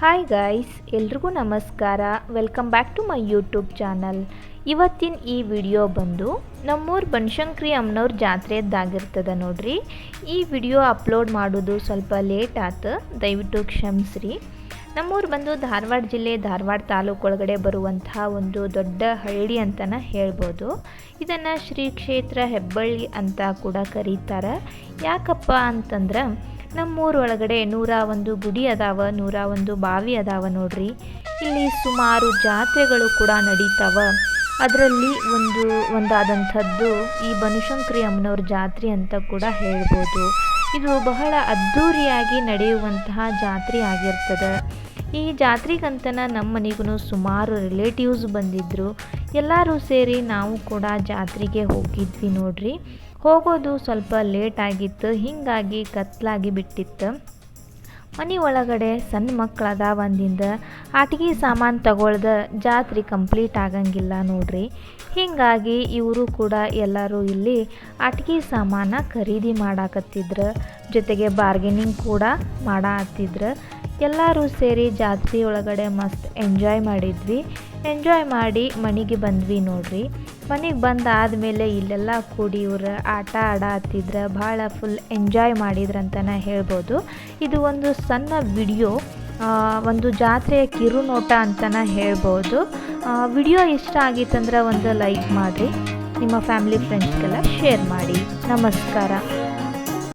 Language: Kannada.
ಹಾಯ್ ಗಾಯ್ಸ್ ಎಲ್ರಿಗೂ ನಮಸ್ಕಾರ. Welcome back to my YouTube channel ಇವತ್ತಿನ ಈ ವಿಡಿಯೋ ಬಂದು ನಮ್ಮೂರು ಬನಶಂಕರಿ ಅಮ್ಮನವ್ರ ಜಾತ್ರೆಯದ್ದಾಗಿರ್ತದೆ ನೋಡ್ರಿ. ಈ ವಿಡಿಯೋ ಅಪ್ಲೋಡ್ ಮಾಡೋದು ಸ್ವಲ್ಪ ಲೇಟ್ ಆತು, ದಯವಿಟ್ಟು ಕ್ಷಮಿಸ್ರಿ. ನಮ್ಮೂರು ಬಂದು ಧಾರವಾಡ ಜಿಲ್ಲೆ, ಧಾರವಾಡ ತಾಲೂಕು ಒಳಗಡೆ ಬರುವಂತಹ ಒಂದು ದೊಡ್ಡ ಹಳ್ಳಿ ಅಂತಲೇ ಹೇಳ್ಬೋದು. ಇದನ್ನು ಶ್ರೀ ಕ್ಷೇತ್ರ ಹೆಬ್ಬಳ್ಳಿ ಅಂತ ಕೂಡ ಕರೀತಾರೆ. ಯಾಕಪ್ಪ ಅಂತಂದ್ರೆ ನಮ್ಮೂರ ಒಳಗಡೆ ನೂರ ಒಂದು ಗುಡಿ ಅದಾವ, ನೂರ ಒಂದು ಬಾವಿ ಅದಾವ ನೋಡ್ರಿ. ಇಲ್ಲಿ ಸುಮಾರು ಜಾತ್ರೆಗಳು ಕೂಡ ನಡೀತಾವ. ಅದರಲ್ಲಿ ಒಂದು, ಒಂದಾದಂಥದ್ದು ಈ ಬನಶಂಕರಿ ಅಮ್ಮನವ್ರ ಜಾತ್ರೆ ಅಂತ ಕೂಡ ಹೇಳ್ಬೋದು. ಇದು ಬಹಳ ಅದ್ಧೂರಿಯಾಗಿ ನಡೆಯುವಂತಹ ಜಾತ್ರೆ ಆಗಿರ್ತದೆ. ಈ ಜಾತ್ರೆಗಂತನ ನಮ್ಮ ಮನೆಗೂ ಸುಮಾರು ರಿಲೇಟಿವ್ಸ್ ಬಂದಿದ್ದರು ಎಲ್ಲರೂ ಸೇರಿ ನಾವು ಕೂಡ ಜಾತ್ರೆಗೆ ಹೋಗಿದ್ವಿ ನೋಡ್ರಿ. ಹೋಗೋದು ಸ್ವಲ್ಪ ಲೇಟ್ ಆಗಿತ್ತು, ಹೀಗಾಗಿ ಕತ್ಲಾಗಿ ಬಿಟ್ಟಿತ್ತು. ಮನೆ ಒಳಗಡೆ ಸಣ್ಣ ಮಕ್ಕಳದ ಒಂದಿಂದ ಆಟಿಗೆ ಸಾಮಾನು ತಗೊಳ್ದ ಜಾತ್ರೆ ಕಂಪ್ಲೀಟ್ ಆಗಂಗಿಲ್ಲ ನೋಡ್ರಿ. ಹೀಗಾಗಿ ಇವರು ಕೂಡ ಎಲ್ಲರೂ ಇಲ್ಲಿ ಆಟಿಗೆ ಸಾಮಾನ ಖರೀದಿ ಮಾಡಾಕತ್ತಿದ್ರು, ಜೊತೆಗೆ ಬಾರ್ಗೇನಿಂಗ್ ಕೂಡ ಮಾಡಾಕತ್ತಿದ್ರು. ಎಲ್ಲರೂ ಸೇರಿ ಜಾತ್ರೆ ಒಳಗಡೆ ಮಸ್ತ್ ಎಂಜಾಯ್ ಮಾಡಿದ್ವಿ. ಎಂಜಾಯ್ ಮಾಡಿ ಮನೆಗೆ ಬಂದ್ವಿ ನೋಡ್ರಿ. ಮನೆಗೆ ಬಂದಾದಮೇಲೆ ಇಲ್ಲೆಲ್ಲ ಕೂಡಿ ಇವ್ರು ಆಟ ಆಡತ್ತಿದ್ರೆ ಭಾಳ ಫುಲ್ ಎಂಜಾಯ್ ಮಾಡಿದ್ರಂತಲೇ ಹೇಳ್ಬೋದು. ಇದು ಒಂದು ಸಣ್ಣ ವಿಡಿಯೋ ಒಂದು ಜಾತ್ರೆಯ ಕಿರುನೋಟ ಅಂತಲೇ ಹೇಳ್ಬೋದು. ವಿಡಿಯೋ ಇಷ್ಟ ಆಗಿತ್ತಂದ್ರೆ ಒಂದು ಲೈಕ್ ಮಾಡಿರಿ. ನಿಮ್ಮ ಫ್ಯಾಮಿಲಿ ಫ್ರೆಂಡ್ಸ್ಗೆಲ್ಲ ಶೇರ್ ಮಾಡಿ. ನಮಸ್ಕಾರ.